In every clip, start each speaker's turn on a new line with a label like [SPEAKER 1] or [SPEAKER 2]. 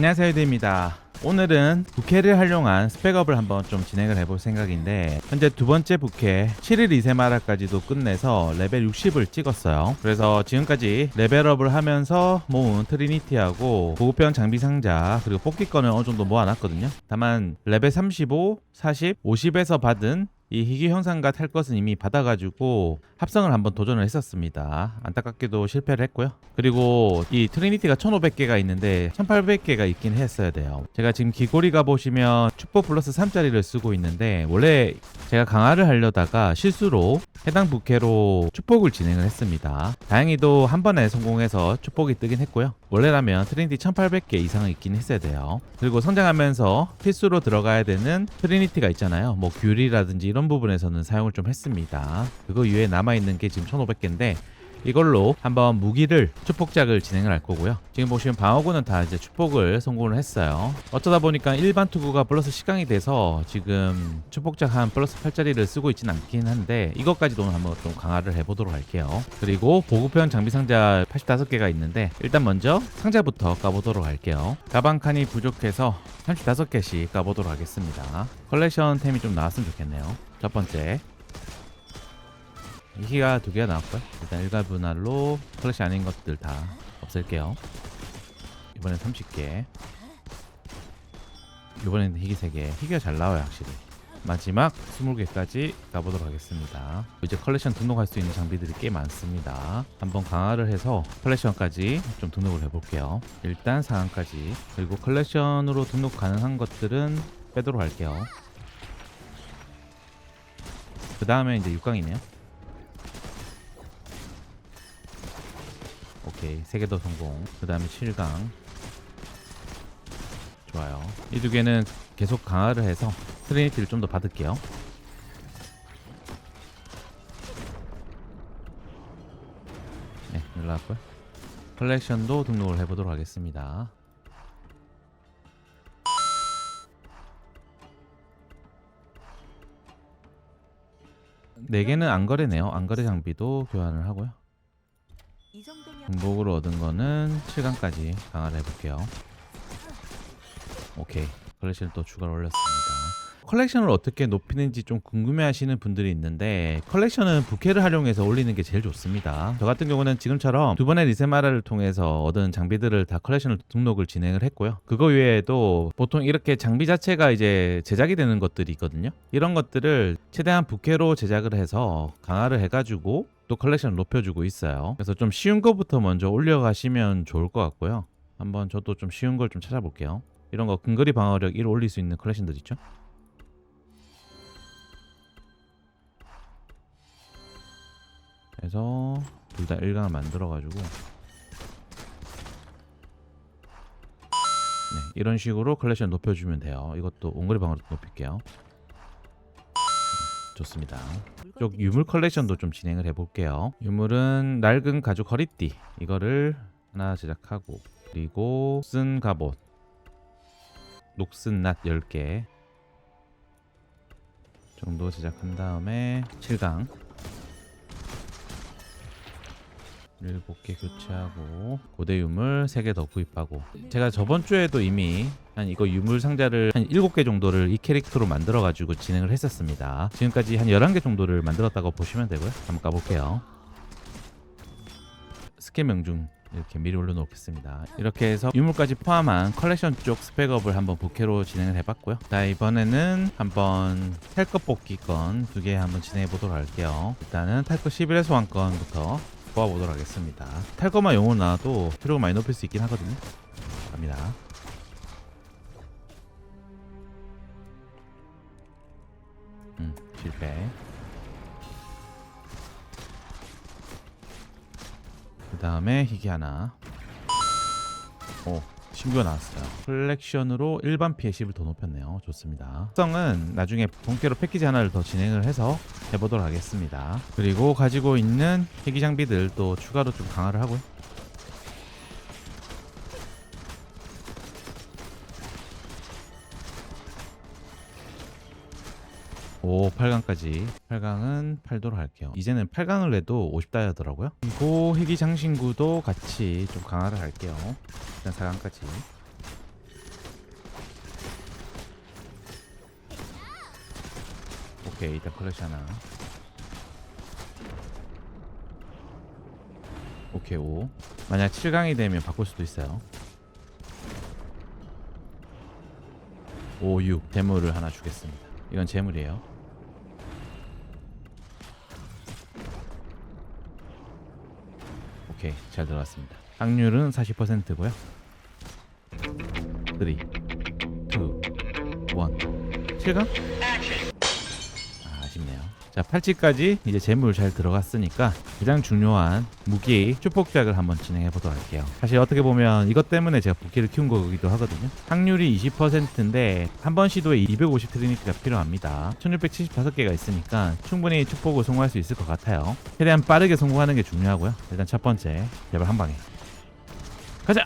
[SPEAKER 1] 안녕하세요 데입니다. 오늘은 부캐를 활용한 스펙업을 한번 좀 진행을 해볼 생각인데 현재 두 번째 부캐 7일 이세마라까지도 끝내서 레벨 60을 찍었어요. 그래서 지금까지 레벨업을 하면서 모은 트리니티하고 고급형 장비 상자 그리고 뽑기권을 어느 정도 모아놨거든요. 다만 레벨 35, 40, 50에서 받은 이 희귀 현상과 탈 것은 이미 받아가지고 합성을 한번 도전을 했었습니다. 안타깝게도 실패를 했고요. 그리고 이 트리니티가 1500개가 있는데 1800개가 있긴 했어야 돼요. 제가 지금 귀고리가 보시면 축복 플러스 3짜리를 쓰고 있는데 원래 제가 강화를 하려다가 실수로 해당 부캐로 축복을 진행을 했습니다. 다행히도 한 번에 성공해서 축복이 뜨긴 했고요. 원래라면 트리니티 1800개 이상은 있긴 했어야 돼요. 그리고 성장하면서 필수로 들어가야 되는 트리니티가 있잖아요. 뭐 귤이라든지 이런 부분에서는 사용을 좀 했습니다. 그거 이외에 남아있는 게 지금 1500개인데 이걸로 한번 무기를 축복작을 진행을 할 거고요. 지금 보시면 방어구는 다 이제 축복을 성공을 했어요. 어쩌다 보니까 일반 투구가 플러스 10강이 돼서 지금 축복작 한 플러스 8짜리를 쓰고 있진 않긴 한데 이것까지도 한번 좀 강화를 해보도록 할게요. 그리고 보급형 장비 상자 85개가 있는데 일단 먼저 상자부터 까보도록 할게요. 가방 칸이 부족해서 35개씩 까보도록 하겠습니다. 컬렉션 템이 좀 나왔으면 좋겠네요. 첫 번째 희가 두 개가 나왔고요. 일단 일괄 분할로 컬렉션 아닌 것들 다 없앨게요. 이번엔 30개. 이번에는 희귀 3개. 희귀가 잘 나와요, 확실히. 마지막 20개까지 가보도록 하겠습니다. 이제 컬렉션 등록할 수 있는 장비들이 꽤 많습니다. 한번 강화를 해서 컬렉션까지 좀 등록을 해볼게요. 일단 상한까지. 그리고 컬렉션으로 등록 가능한 것들은 빼도록 할게요. 그 다음에 이제 6강이네요. 오케이. 세개더 성공. 그 다음에 7강. 좋아요. 이 두 개는 계속 강화를 해서 트리니티를 좀 더 받을게요. 네 연락고요. 컬렉션도 등록을 해보도록 하겠습니다. 네 개는 안 거래네요. 안 거래 장비도 교환을 하고요 중복으로 얻은 거는 7강까지 강화를 해볼게요. 오케이. 컬렉션을 또 추가로 올렸습니다. 컬렉션을 어떻게 높이는지 좀 궁금해하시는 분들이 있는데 컬렉션은 부캐를 활용해서 올리는 게 제일 좋습니다. 저 같은 경우는 지금처럼 두 번의 리세마라를 통해서 얻은 장비들을 다 컬렉션을 등록을 진행을 했고요. 그거 외에도 보통 이렇게 장비 자체가 이제 제작이 되는 것들이 있거든요. 이런 것들을 최대한 부캐로 제작을 해서 강화를 해가지고 또 컬렉션을 높여주고 있어요. 그래서 좀 쉬운 것부터 먼저 올려가시면 좋을 것 같고요. 한번 저도 좀 쉬운 걸 좀 찾아볼게요. 이런 거 근거리 방어력 1 올릴 수 있는 컬렉션들 있죠? 그래서 둘다 1강을 만들어가지고 네, 이런 식으로 컬렉션 높여주면 돼요. 이것도 원거리 방어력 높일게요. 음, 좋습니다. 쪽 유물 컬렉션도 좀 진행을 해볼게요. 유물은 낡은 가죽 허리띠 이거를 하나 제작하고 그리고 쓴 갑옷 녹슨 낫 10개 정도 제작한 다음에 7강 7개 교체하고 고대 유물 3개 더 구입하고 제가 저번 주에도 이미 한 이거 유물 상자를 한 7개 정도를 이 캐릭터로 만들어 가지고 진행을 했었습니다. 지금까지 한 11개 정도를 만들었다고 보시면 되고요. 한번 까볼게요. 스킬 명중 이렇게 미리 올려놓겠습니다. 이렇게 해서 유물까지 포함한 컬렉션 쪽 스펙업을 한번 부캐로 진행을 해봤고요. 자 이번에는 한번 탈것 뽑기 건 두 개 한번 진행해 보도록 할게요. 일단은 탈것 11회 소환권부터 뽑아보도록 하겠습니다. 탈것만 용으로 나와도 필요가 많이 높일 수 있긴 하거든요. 갑니다. 음, 실패. 그 다음에 희귀 하나. 오, 신규가 나왔어요. 컬렉션으로 일반 피해 10을 더 높였네요. 좋습니다. 특성은 나중에 본캐로 패키지 하나를 더 진행을 해서 해보도록 하겠습니다. 그리고 가지고 있는 희귀 장비들 또 추가로 좀 강화를 하고요. 오 8강까지. 8강은 8도로 할게요. 이제는 8강을 해도 50다이더라고요. 그리고 희귀 장신구도 같이 좀 강화를 할게요. 일단 4강까지. 오케이 일단 클래시 하나. 오케이 5 만약 7강이 되면 바꿀 수도 있어요. 5, 6 대물을 하나 주겠습니다. 이건 재물이에요. 오케이 잘 들어갔습니다. 확률은 40%고요. 3 2 1 7강? 자, 팔찌까지 이제 재물 잘 들어갔으니까 가장 중요한 무기 축복작을 한번 진행해 보도록 할게요. 사실 어떻게 보면 이것 때문에 제가 부기를 키운 거기도 하거든요. 확률이 20%인데 한 번 시도에 250 트리니티가 필요합니다. 1675개가 있으니까 충분히 축복을 성공할 수 있을 것 같아요. 최대한 빠르게 성공하는 게 중요하고요. 일단 첫 번째, 제발 한 방에. 가자!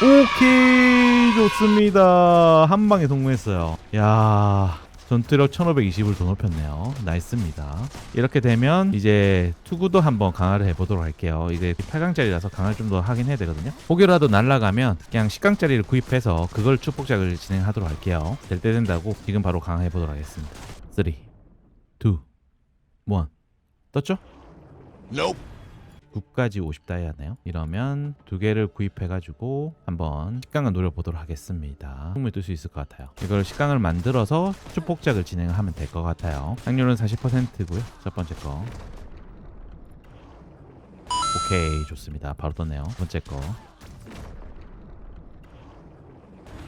[SPEAKER 1] 오케이 좋습니다 한 방에 성공했어요 야 전투력 1520을 더 높였네요. 나이스입니다. 이렇게 되면 이제 투구도 한번 강화를 해보도록 할게요. 이게 8강짜리라서 강화를 좀 더 하긴 해야 되거든요. 혹여라도 날라가면 그냥 10강짜리를 구입해서 그걸 축복작을 진행하도록 할게요. 될 때 된다고 지금 바로 강화해보도록 하겠습니다. 3 2 1 떴죠?
[SPEAKER 2] Nope.
[SPEAKER 1] 9까지 50다이아네요. 이러면 두 개를 구입해가지고 한번 식강을 노려보도록 하겠습니다. 충분히 뜰 수 있을 것 같아요. 이걸 식강을 만들어서 축복작을 진행을 하면 될 것 같아요. 확률은 40%고요. 첫 번째 거. 오케이 좋습니다. 바로 떴네요. 두 번째 거.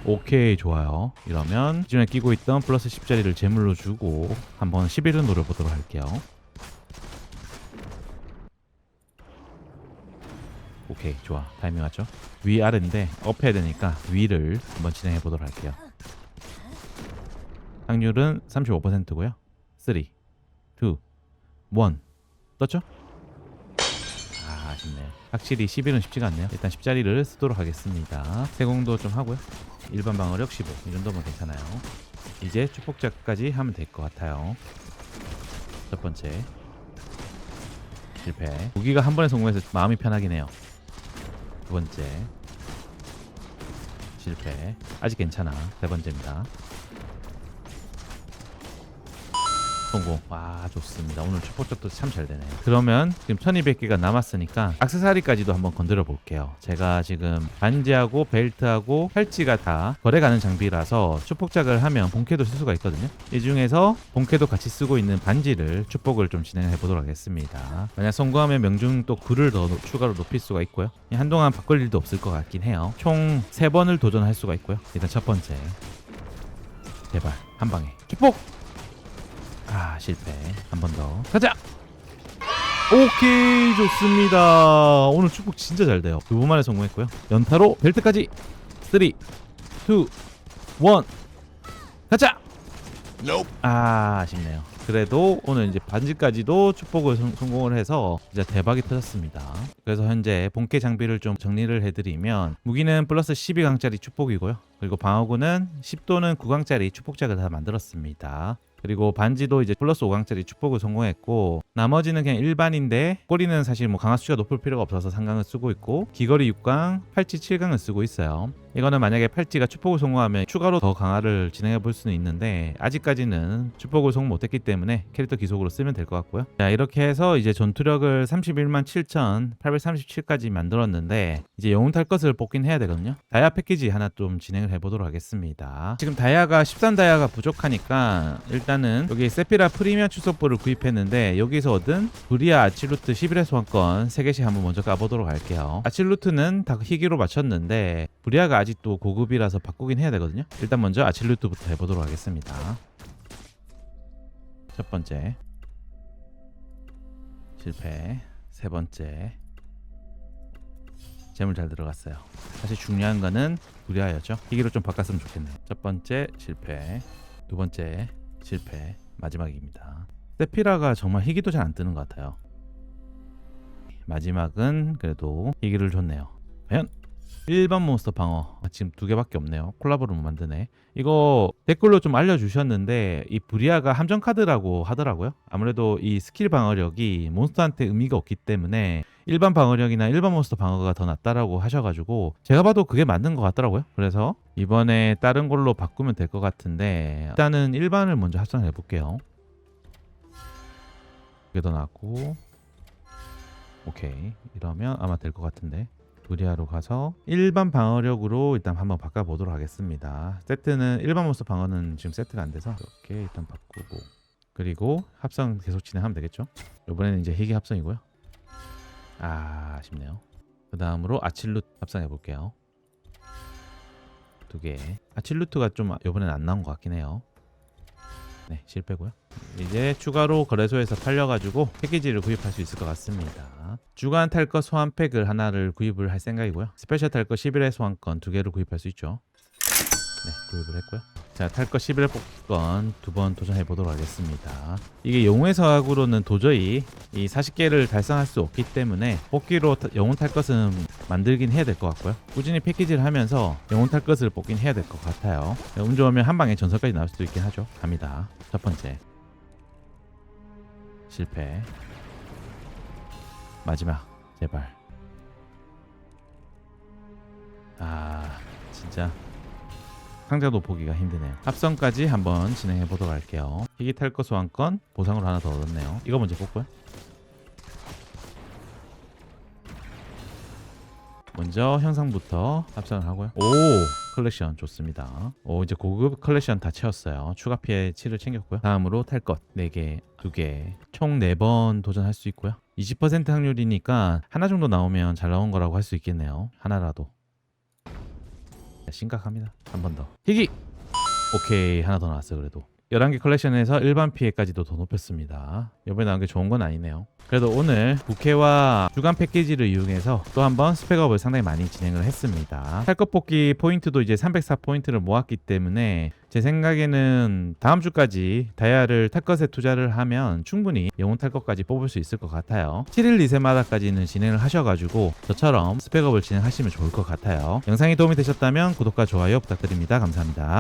[SPEAKER 1] 오케이 좋아요. 이러면 기존에 끼고 있던 플러스 10짜리를 제물로 주고 한번 11을 노려보도록 할게요. 오케이 좋아. 타이밍 맞죠? 위 아래인데 업 해야 되니까 위를 한번 진행해 보도록 할게요. 확률은 35%고요. 3 2 1 떴죠? 아 아쉽네. 확실히 11은 쉽지가 않네요. 일단 10자리를 쓰도록 하겠습니다. 세공도 좀 하고요. 일반 방어력 15이 정도면 괜찮아요. 이제 축복작까지 하면 될 것 같아요. 첫 번째. 실패. 무기가 한 번에 성공해서 마음이 편하긴 해요 두 번째. 실패. 아직 괜찮아. 세 번째입니다 성공 와 좋습니다. 오늘 축복적도 참 잘 되네요. 그러면 지금 1200개가 남았으니까 악세사리까지도 한번 건드려 볼게요. 제가 지금 반지하고 벨트하고 팔찌가 다 거래 가는 장비라서 축복작을 하면 본캐도 쓸 수가 있거든요. 이 중에서 본캐도 같이 쓰고 있는 반지를 축복을 좀 진행해 보도록 하겠습니다. 만약 성공하면 명중 또 굴을 더 노- 추가로 높일 수가 있고요. 한동안 바꿀 일도 없을 것 같긴 해요. 총 3번을 도전할 수가 있고요. 일단 첫 번째. 제발 한 방에. 축복 아 실패. 한 번 더. 가자! 오케이 좋습니다. 오늘 축복 진짜 잘 돼요. 두 번 만에 성공했고요. 연타로 벨트까지. 3 2 1 가자!
[SPEAKER 2] Nope.
[SPEAKER 1] 아 아쉽네요. 그래도 오늘 이제 반지까지도 축복을 성, 성공을 해서 진짜 대박이 터졌습니다. 그래서 현재 본캐 장비를 좀 정리를 해드리면 무기는 플러스 12강짜리 축복이고요. 그리고 방어구는 10도는 9강짜리 축복작을 다 만들었습니다 그리고 반지도 이제 플러스 5강짜리 축복을 성공했고 나머지는 그냥 일반인데 꼬리는 사실 뭐 강화 수치가 높을 필요가 없어서 상강을 쓰고 있고 귀걸이 6강, 팔찌 7강을 쓰고 있어요. 이거는 만약에 팔찌가 축복을 성공하면 추가로 더 강화를 진행해 볼 수는 있는데 아직까지는 축복을 성공 못했기 때문에 캐릭터 기속으로 쓰면 될 것 같고요. 자 이렇게 해서 이제 전투력을 31만 7,837까지 만들었는데 이제 영웅 탈 것을 뽑긴 해야 되거든요. 다이아 패키지 하나 좀 진행을 해보도록 하겠습니다. 지금 다이아가 13다이아가 부족하니까 일단은 여기 세피라 프리미엄 추석부를 구입했는데 여기서 얻은 브리아 아칠루트 11회 소환권 3개씩 한번 먼저 까보도록 할게요. 아칠루트는 다 희귀로 맞췄는데 브리아가 아직도 고급이라서 바꾸긴 해야 되거든요. 일단 먼저 아칠루트부터 해보도록 하겠습니다. 첫 번째 실패 세 번째 재물 잘 들어갔어요. 사실 중요한 거는 브리아였죠. 희귀로 좀 바꿨으면 좋겠네요. 첫 번째 실패 두 번째 실패 마지막입니다. 세피라가 정말 희귀도 잘 안 뜨는 것 같아요. 마지막은 그래도 희귀를 줬네요. 과연 1번 몬스터 방어 아, 지금 두 개밖에 없네요. 콜라보를 못 만드네. 이거 댓글로 좀 알려주셨는데 이 브리아가 함정 카드라고 하더라고요. 아무래도 이 스킬 방어력이 몬스터한테 의미가 없기 때문에 일반 방어력이나 일반 몬스터 방어가 더 낫다라고 하셔가지고 제가 봐도 그게 맞는 것 같더라고요. 그래서 이번에 다른 걸로 바꾸면 될 것 같은데 일단은 일반을 먼저 합성해 볼게요. 이게 더 낫고 오케이 이러면 아마 될 것 같은데 두리아로 가서 일반 방어력으로 일단 한번 바꿔보도록 하겠습니다. 세트는 일반 몬스터 방어는 지금 세트가 안 돼서 이렇게 일단 바꾸고 그리고 합성 계속 진행하면 되겠죠. 이번에는 이제 희귀 합성이고요. 아 아쉽네요. 그 다음으로 아칠루 합성해 볼게요. 두 개. 아칠루트가 좀 이번엔 안 나온 것 같긴 해요. 네 실패고요. 이제 추가로 거래소에서 팔려가지고 패키지를 구입할 수 있을 것 같습니다. 주간 탈 것 소환팩을 하나를 구입을 할 생각이고요. 스페셜 탈 것 11회 소환권 두 개를 구입할 수 있죠. 네, 구입을 했고요. 자, 탈 것 11회 뽑기권 두번 도전해 보도록 하겠습니다. 이게 영웅의 서학으로는 도저히 이 40개를 달성할 수 없기 때문에 뽑기로 타- 영웅 탈 것은 만들긴 해야 될 것 같고요. 꾸준히 패키지를 하면서 영웅 탈 것을 뽑긴 해야 될 것 같아요. 네, 운 좋으면 한 방에 전설까지 나올 수도 있긴 하죠. 갑니다. 첫 번째. 실패. 마지막. 제발. 아, 진짜 상자도 보기가 힘드네요. 합성까지 한번 진행해 보도록 할게요. 희귀 탈 거 소환권 보상으로 하나 더 얻었네요. 이거 먼저 뽑고요. 먼저 형상부터 합성을 하고요. 오 컬렉션 좋습니다. 오 이제 고급 컬렉션 다 채웠어요. 추가 피해 7을 챙겼고요. 다음으로 탈 것 4개, 2개, 총 4번 도전할 수 있고요. 20% 확률이니까 하나 정도 나오면 잘 나온 거라고 할 수 있겠네요. 하나라도. 심각합니다. 한 번 더. 희귀! 오케이. 하나 더 나왔어요, 그래도. 11개 컬렉션에서 일반 피해까지도 더 높였습니다. 이번에 나온 게 좋은 건 아니네요. 그래도 오늘 부캐와 주간 패키지를 이용해서 또 한번 스펙업을 상당히 많이 진행을 했습니다. 탈것 뽑기 포인트도 이제 304포인트를 모았기 때문에 제 생각에는 다음 주까지 다이아를 탈 것에 투자를 하면 충분히 영웅 탈 것까지 뽑을 수 있을 것 같아요. 7일 2세마다까지는 진행을 하셔가지고 저처럼 스펙업을 진행하시면 좋을 것 같아요. 영상이 도움이 되셨다면 구독과 좋아요 부탁드립니다. 감사합니다.